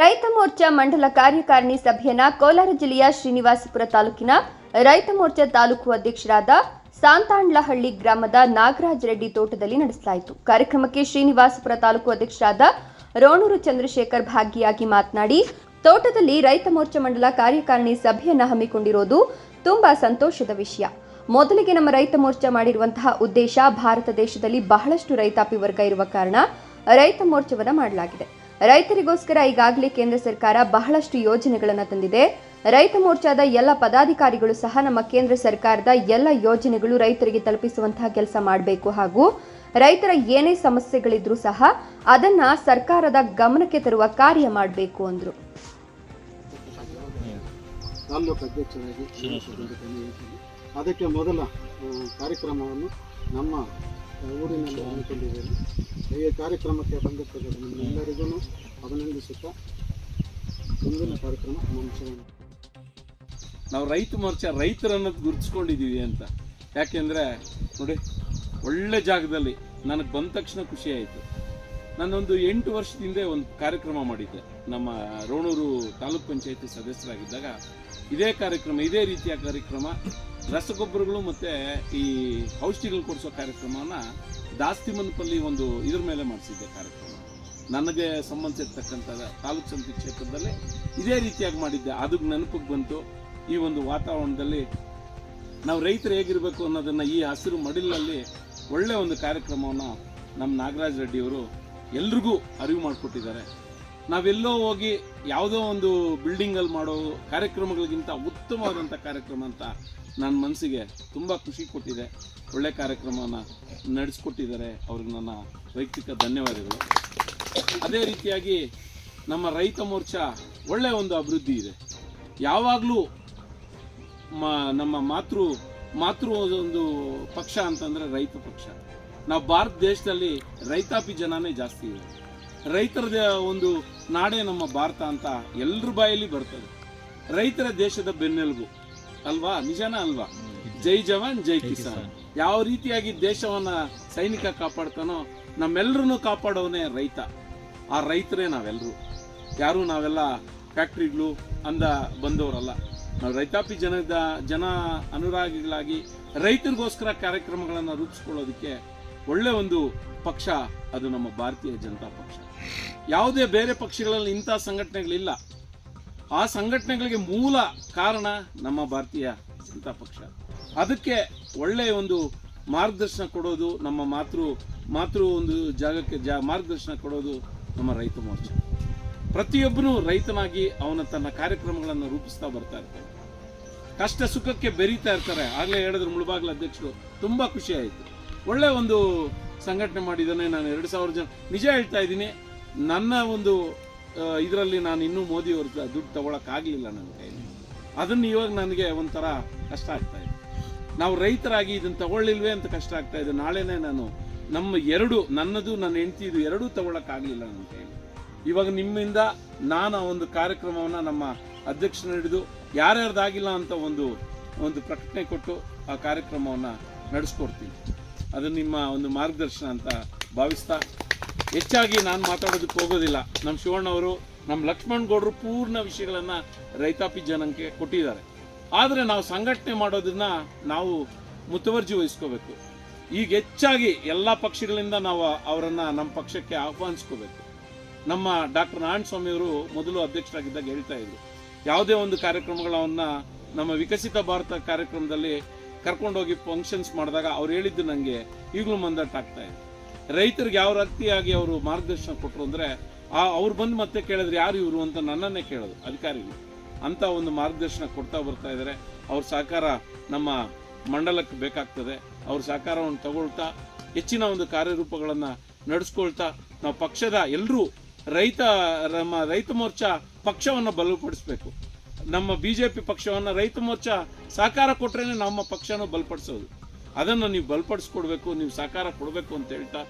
ರೈತ ಮೋರ್ಚಾ ಮಂಡಲ ಕಾರ್ಯಕಾರಿಣಿ ಸಭೆಯನ್ನ ಕೋಲಾರ ಜಿಲ್ಲೆಯ ಶ್ರೀನಿವಾಸಪುರ ತಾಲೂಕಿನ ರೈತ ಮೋರ್ಚಾ ತಾಲೂಕು ಅಧ್ಯಕ್ಷರಾದ ಸಾಂತಾಂಡ್ಲಹಳ್ಳಿ ಗ್ರಾಮದ ನಾಗರಾಜ್ ರೆಡ್ಡಿ ತೋಟದಲ್ಲಿ ನಡೆಸಲಾಯಿತು. ಕಾರ್ಯಕ್ರಮಕ್ಕೆ ಶ್ರೀನಿವಾಸಪುರ ತಾಲೂಕು ಅಧ್ಯಕ್ಷರಾದ ರೋಣೂರು ಚಂದ್ರಶೇಖರ್ ಭಾಗಿಯಾಗಿ ಮಾತನಾಡಿ, ತೋಟದಲ್ಲಿ ರೈತ ಮೋರ್ಚಾ ಮಂಡಲ ಕಾರ್ಯಕಾರಿಣಿ ಸಭೆಯನ್ನ ಹಮ್ಮಿಕೊಂಡಿರೋದು ತುಂಬಾ ಸಂತೋಷದ ವಿಷಯ. ಮೊದಲಿಗೆ ನಮ್ಮ ರೈತ ಮೋರ್ಚಾ ಮಾಡಿರುವಂತಹ ಉದ್ದೇಶ ಭಾರತ ದೇಶದಲ್ಲಿ ಬಹಳಷ್ಟು ರೈತಾಪಿ ವರ್ಗ ಇರುವ ಕಾರಣ ರೈತ ಮೋರ್ಚಾವನ್ನ ಮಾಡಲಾಗಿದೆ. ರೈತರಿಗೋಸ್ಕರ ಈಗಾಗಲೇ ಕೇಂದ್ರ ಸರ್ಕಾರ ಬಹಳಷ್ಟು ಯೋಜನೆಗಳನ್ನು ತಂದಿದೆ. ರೈತ ಮೋರ್ಚಾದ ಎಲ್ಲ ಪದಾಧಿಕಾರಿಗಳು ಸಹ ನಮ್ಮ ಕೇಂದ್ರ ಸರ್ಕಾರದ ಎಲ್ಲ ಯೋಜನೆಗಳು ರೈತರಿಗೆ ತಲುಪಿಸುವಂತಹ ಕೆಲಸ ಮಾಡಬೇಕು. ಹಾಗೂ ರೈತರ ಏನೇ ಸಮಸ್ಯೆಗಳಿದ್ರೂ ಸಹ ಅದನ್ನ ಸರ್ಕಾರದ ಗಮನಕ್ಕೆ ತರುವ ಕಾರ್ಯ ಮಾಡಬೇಕು ಅಂದ್ರು. ಅದಕ್ಕೆ ಮೊದಲ ಕಾರ್ಯಕ್ರಮವನ್ನು ನಮ್ಮ ಊರಿನಲ್ಲಿ ಹಮ್ಮಿಕೊಂಡಿದ್ದೇನೆ. ಈ ಕಾರ್ಯಕ್ರಮಕ್ಕೆ ಬಂದಿರ್ತಕ್ಕಂಥ ನಿಮ್ಮೆಲ್ಲರಿಗೂ ಅಭಿನಂದಿಸುತ್ತಾ ಮುಂದಿನ ಕಾರ್ಯಕ್ರಮ ಮುಂಚೆ ನಾವು ರೈತ ಮೋರ್ಚಾ ರೈತರನ್ನ ಗುರುತಿಸ್ಕೊಂಡಿದ್ದೀವಿ ಅಂತ. ಯಾಕೆಂದರೆ ನೋಡಿ, ಒಳ್ಳೆ ಜಾಗದಲ್ಲಿ ನನಗೆ ಬಂದ ತಕ್ಷಣ ಖುಷಿ ಆಯಿತು. ನಾನೊಂದು ಎಂಟು ವರ್ಷದಿಂದ ಒಂದು ಕಾರ್ಯಕ್ರಮ ಮಾಡಿದ್ದೆ. ನಮ್ಮ ರೋಣೂರು ತಾಲೂಕ್ ಪಂಚಾಯತಿ ಸದಸ್ಯರಾಗಿದ್ದಾಗ ಇದೇ ಕಾರ್ಯಕ್ರಮ, ಇದೇ ರೀತಿಯ ಕಾರ್ಯಕ್ರಮ ರಸಗೊಬ್ಬರಗಳು ಮತ್ತೆ ಈ ಔಷಧಿಗಳು ಕೊಡಿಸೋ ಕಾರ್ಯಕ್ರಮನ ದಾಸ್ತಿಮನ್ಪಲ್ಲಿ ಒಂದು ಇದ್ರ ಮೇಲೆ ಮಾಡಿಸಿದ್ದೆ ಕಾರ್ಯಕ್ರಮ. ನನಗೆ ಸಂಬಂಧಿಸಿರ್ತಕ್ಕಂಥ ತಾಲೂಕ್ ಸಮಿತಿ ಕ್ಷೇತ್ರದಲ್ಲಿ ಇದೇ ರೀತಿಯಾಗಿ ಮಾಡಿದ್ದೆ. ಅದು ನೆನಪಿಗೆ ಬಂತು. ಈ ಒಂದು ವಾತಾವರಣದಲ್ಲಿ ನಾವು ರೈತರು ಹೇಗಿರಬೇಕು ಅನ್ನೋದನ್ನ ಈ ಹಸಿರು ಮಡಿಲಲ್ಲಿ ಒಳ್ಳೆ ಒಂದು ಕಾರ್ಯಕ್ರಮವನ್ನು ನಮ್ಮ ನಾಗರಾಜ್ ರೆಡ್ಡಿಯವರು ಎಲ್ರಿಗೂ ಅರಿವು ಮಾಡಿಕೊಟ್ಟಿದ್ದಾರೆ. ನಾವೆಲ್ಲೋ ಹೋಗಿ ಯಾವುದೋ ಒಂದು ಬಿಲ್ಡಿಂಗಲ್ಲಿ ಮಾಡೋ ಕಾರ್ಯಕ್ರಮಗಳಿಗಿಂತ ಉತ್ತಮವಾದಂಥ ಕಾರ್ಯಕ್ರಮ ಅಂತ ನನ್ನ ಮನಸ್ಸಿಗೆ ತುಂಬ ಖುಷಿ ಕೊಟ್ಟಿದೆ. ಒಳ್ಳೆ ಕಾರ್ಯಕ್ರಮವನ್ನು ನಡೆಸ್ಕೊಟ್ಟಿದ್ದಾರೆ ಅವ್ರಿಗೆ ನನ್ನ ವೈಯಕ್ತಿಕ ಧನ್ಯವಾದಗಳು. ಅದೇ ರೀತಿಯಾಗಿ ನಮ್ಮ ರೈತ ಮೋರ್ಚಾ ಒಳ್ಳೆ ಒಂದು ಅಭಿವೃದ್ಧಿ ಇದೆ. ಯಾವಾಗಲೂ ಮ- ನಮ್ಮ ಮಾತೃ ಮಾತೃ ಒಂದು ಪಕ್ಷ ಅಂತಂದ್ರೆ ರೈತ ಪಕ್ಷ. ನಾವು ಭಾರತ ದೇಶದಲ್ಲಿ ರೈತಾಪಿ ಜನನೇ ಜಾಸ್ತಿ ಇದೆ. ರೈತರ ಒಂದು ನಾಡೇ ನಮ್ಮ ಭಾರತ ಅಂತ ಎಲ್ಲರ ಬಾಯಲ್ಲಿ ಬರ್ತದೆ. ರೈತರ ದೇಶದ ಬೆನ್ನೆಲುಬು. ಅಲ್ವಾ? ನಿಜಾನ ಅಲ್ವಾ? ಜೈ ಜವಾನ್ ಜೈ ಕಿಸಾನ್. ಯಾವ ರೀತಿಯಾಗಿ ದೇಶವನ್ನ ಸೈನಿಕ ಕಾಪಾಡ್ತಾನೋ ನಮ್ಮೆಲ್ಲರನ್ನು ಕಾಪಾಡೋವನೇ ರೈತ. ಆ ರೈತರೇ ನಾವೆಲ್ಲರೂ ಯಾರು ನಾವೆಲ್ಲ ಫ್ಯಾಕ್ಟ್ರಿಗಳು ಅಂದ ಬಂದವರಲ್ಲ. ನಾವು ರೈತಾಪಿ ಜನದ ಜನ ಅನುರಾಗಿಗಳಾಗಿ ರೈತರಿಗೋಸ್ಕರ ಕಾರ್ಯಕ್ರಮಗಳನ್ನು ರೂಪಿಸ್ಕೊಳ್ಳೋದಕ್ಕೆ ಒಳ್ಳೆ ಒಂದು ಪಕ್ಷ ಅದು ನಮ್ಮ ಭಾರತೀಯ ಜನತಾ ಪಕ್ಷ. ಯಾವುದೇ ಬೇರೆ ಪಕ್ಷಗಳಲ್ಲಿ ಇಂಥ ಸಂಘಟನೆಗಳಿಲ್ಲ. ಆ ಸಂಘಟನೆಗಳಿಗೆ ಮೂಲ ಕಾರಣ ನಮ್ಮ ಭಾರತೀಯ ಜನತಾ ಪಕ್ಷ. ಅದಕ್ಕೆ ಒಳ್ಳೆಯ ಒಂದು ಮಾರ್ಗದರ್ಶನ ಕೊಡೋದು ನಮ್ಮ ಮಾತೃ ಮಾತೃ ಒಂದು ಜಾಗಕ್ಕೆ ಜಾ, ಮಾರ್ಗದರ್ಶನ ಕೊಡೋದು ನಮ್ಮ ರೈತ ಮೋರ್ಚಾ. ಪ್ರತಿಯೊಬ್ಬನು ರೈತನಾಗಿ ಅವನ ತನ್ನ ಕಾರ್ಯಕ್ರಮಗಳನ್ನು ರೂಪಿಸ್ತಾ ಬರ್ತಾ ಇರ್ತಾನೆ. ಕಷ್ಟ ಸುಖಕ್ಕೆ ಬೆರೀತಾ ಇರ್ತಾರೆ. ಆಗಲೇ ಹೇಳಿದ್ರು ಮುಳುಬಾಗ್ಲ ಅಧ್ಯಕ್ಷರು, ತುಂಬ ಖುಷಿ ಆಯಿತು. ಒಳ್ಳೆ ಒಂದು ಸಂಘಟನೆ ಮಾಡಿದ್ದಾನೆ ನಾನು ಎರಡು ಸಾವಿರ ಜನ. ನಿಜ ಹೇಳ್ತಾ ಇದ್ದೀನಿ, ನನ್ನ ಒಂದು ಇದರಲ್ಲಿ ನಾನು ಇನ್ನೂ ಮೋದಿ ಅವ್ರ ದುಡ್ಡು ತಗೊಳಕ್ ಆಗ್ಲಿಲ್ಲ ನನ್ನ ಕೈಲಿ. ಅದನ್ನ ಇವಾಗ ನನಗೆ ಒಂಥರ ಕಷ್ಟ ಆಗ್ತಾ ಇದೆ. ನಾವು ರೈತರಾಗಿ ಇದನ್ನ ತಗೊಳ್ಳಿಲ್ವೇ ಅಂತ ಕಷ್ಟ ಆಗ್ತಾ ಇದೆ. ನಾಳೆನೆ ನಾನು ನಮ್ಮ ಎರಡು, ನನ್ನದು, ನನ್ನ ಹೆಂಡತಿದು ಎರಡೂ ತಗೊಳಕ್ ಆಗ್ಲಿಲ್ಲ ನನ್ನ ಕೈಲಿ. ಇವಾಗ ನಿಮ್ಮಿಂದ ನಾನು ಆ ಒಂದು ಕಾರ್ಯಕ್ರಮವನ್ನ ನಮ್ಮ ಅಧ್ಯಕ್ಷನ ಹಿಡಿದು ಯಾರ್ಯಾರ್ದಾಗಿಲ್ಲ ಅಂತ ಒಂದು ಒಂದು ಪ್ರಕಟಣೆ ಕೊಟ್ಟು ಆ ಕಾರ್ಯಕ್ರಮವನ್ನ ನಡೆಸ್ಕೊಡ್ತೀನಿ. ಅದು ನಿಮ್ಮ ಒಂದು ಮಾರ್ಗದರ್ಶನ ಅಂತ ಭಾವಿಸ್ತಾ ಹೆಚ್ಚಾಗಿ ನಾನು ಮಾತಾಡೋದಕ್ಕೆ ಹೋಗೋದಿಲ್ಲ. ನಮ್ಮ ಶಿವಣ್ಣವರು ನಮ್ಮ ಲಕ್ಷ್ಮಣ್ ಗೌಡರು ಪೂರ್ಣ ವಿಷಯಗಳನ್ನು ರೈತಾಪಿ ಜನಕ್ಕೆ ಕೊಟ್ಟಿದ್ದಾರೆ. ಆದರೆ ನಾವು ಸಂಘಟನೆ ಮಾಡೋದನ್ನು ನಾವು ಮುತುವರ್ಜಿ ವಹಿಸ್ಕೋಬೇಕು. ಈಗ ಹೆಚ್ಚಾಗಿ ಎಲ್ಲ ಪಕ್ಷಗಳಿಂದ ನಾವು ಅವರನ್ನು ನಮ್ಮ ಪಕ್ಷಕ್ಕೆ ಆಹ್ವಾನಿಸ್ಕೋಬೇಕು. ನಮ್ಮ ಡಾಕ್ಟರ್ ನಾರಾಯಣ ಸ್ವಾಮಿ ಅವರು ಮೊದಲು ಅಧ್ಯಕ್ಷರಾಗಿದ್ದಾಗ ಹೇಳ್ತಾ ಇದ್ರು. ಯಾವುದೇ ಒಂದು ಕಾರ್ಯಕ್ರಮಗಳನ್ನ ನಮ್ಮ ವಿಕಸಿತ ಭಾರತ ಕಾರ್ಯಕ್ರಮದಲ್ಲಿ ಕರ್ಕೊಂಡೋಗಿ ಫಂಕ್ಷನ್ಸ್ ಮಾಡಿದಾಗ ಅವ್ರು ಹೇಳಿದ್ದು ನನಗೆ ಈಗಲೂ ಮಂದಟ್ಟಾಗ್ತಾ ಇದೆ. ರೈತರಿಗೆ ಯಾವ ರೀತಿಯಾಗಿ ಅವರು ಮಾರ್ಗದರ್ಶನ ಕೊಟ್ಟರು ಅಂದ್ರೆ, ಆ ಅವ್ರು ಬಂದು ಮತ್ತೆ ಕೇಳಿದ್ರೆ ಯಾರು ಇವರು ಅಂತ ನನ್ನನ್ನೇ ಕೇಳೋದು ಅಧಿಕಾರಿಗಳು ಅಂತ ಒಂದು ಮಾರ್ಗದರ್ಶನ ಕೊಡ್ತಾ ಬರ್ತಾ ಇದ್ದಾರೆ ಅವ್ರ ಸಹಕಾರ ನಮ್ಮ ಮಂಡಲಕ್ಕೆ ಬೇಕಾಗ್ತದೆ. ಅವ್ರ ಸಹಕಾರವನ್ನು ತಗೊಳ್ತಾ, ಹೆಚ್ಚಿನ ಒಂದು ಕಾರ್ಯರೂಪಗಳನ್ನು ನಡೆಸ್ಕೊಳ್ತಾ, ನಾವು ಪಕ್ಷದ ಎಲ್ಲರೂ ರೈತ, ನಮ್ಮ ರೈತ ಮೋರ್ಚಾ ಪಕ್ಷವನ್ನು ಬಲಪಡಿಸಬೇಕು. ನಮ್ಮ ಬಿಜೆಪಿ ಪಕ್ಷವನ್ನು ರೈತ ಮೋರ್ಚಾ ಸಹಕಾರ ಕೊಟ್ರೇನೆ ನಮ್ಮ ಪಕ್ಷನ ಬಲಪಡಿಸೋದು. ಅದನ್ನು ನೀವು ಬಲಪಡಿಸ್ಕೊಡ್ಬೇಕು ನೀವು ಸಹಕಾರ ಕೊಡಬೇಕು ಅಂತ ಹೇಳ್ತಾ